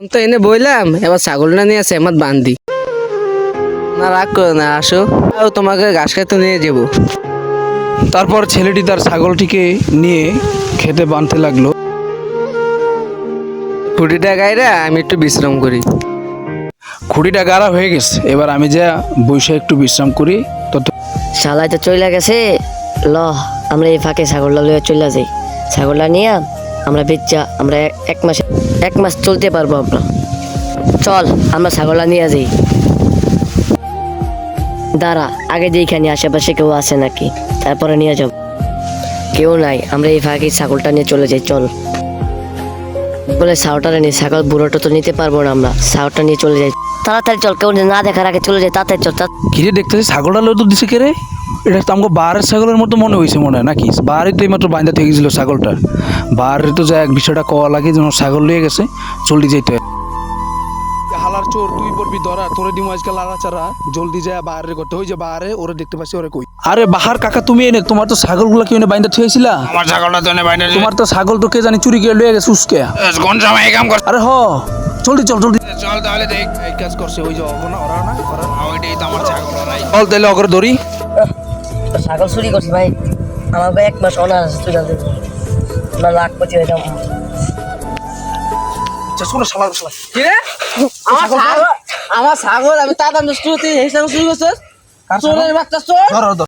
তো এনে বইলাম এবার ছাগলটা নিয়ে আসে আমার বান্ধি না রাগ করো না আসো। আর তোমাকে ঘাস খেতে নিয়ে যাব। তারপর ছেলেটি তার ছাগলটিকে নিয়ে খেতে বাঁধতে লাগল। খুঁটিটা গাইরা আমি একটু বিশ্রাম করি। খুঁটিটা গাড়া হয়ে গেছে। এবার আমি যা বসে একটু বিশ্রাম করি তত শালাই তো চলে গেছে। ল আমরা এই ফাঁকে ছাগলটা লইয়া চলে যাই। ছাগলটা নিয়ে আমরা বেচা আমরা এক- এক মাসে এক মাস চলতে পারব আমরা। চল, আমরা ছাগলটা নিয়ে যাই। দাঁড়া, আগে যেইখানে আশেপাশে কেউ আছে নাকি? তারপরে নিয়ে যাব। কেউ নাই, আমরা এই ফাঁকে ছাগলটা নিয়ে চলে যাই, চল। বলে ছাগলটা নিয়ে ছাগল, বুড়োটা তো নিতে পারব না আমরা। সাউটা নিয়ে চলে যাই। তাড়াতাড়ি চল, কেউ না দেখার আগে চলে যাই, তাড়াতাড়ি চল ঘিরে দেখতেছি ছাগলটা তো দিছে কে রে এটা তো আমাকে বাহারের ছাগলের মতো মনে হয়েছে মনে হয়, নাকি? বাহারে তো এইমাত্র বাইন্দা থেকে গেছিল ছাগলটা। বাহারে তো যা এক বিষয়টা কওয়া লাগে যেন ছাগল লিয়ে গেছে জলদি যেতে হালার চোর তুই পড়বি ধরা তোরে দিমু আজকে লাড়া চারা জলদি যায় বাহারে করতে। হই যে বাহারে ওরে দেখতে পাচ্ছি ওরে কই। আরে বাহার কাকা তুমি এনে তোমার তো ছাগলগুলো কি এনে বাইন্দা থুয়েছিলা আমার ছাগলটা তো এনে বাইরে তোমার তো ছাগল তো কে জানি চুরি করে লয়ে গেছে উসকে। কোন সময় এই কাম করছে আরে হ জলদি চল জলদি। চল তাহলে দেখ। এই কাজ করছে ওই যে অগনা ওরা না ওরা। ওইটাই তো আমার ছাগল নাই। চল তাহলে অগরে ধরি। ছাগল চুরি করছি ভাই। আমার ভাই এক মাস অনার আছে যাবে না লাখ পঁচিশ হাজার আচ্ছা শোনো শালা শালা কিরে আমার ছাগল আমার ছাগল আমি তার দাম শুরু হিসাব শুরু করছিস? চোরের বাচ্চা চোর? ধরো ধরো।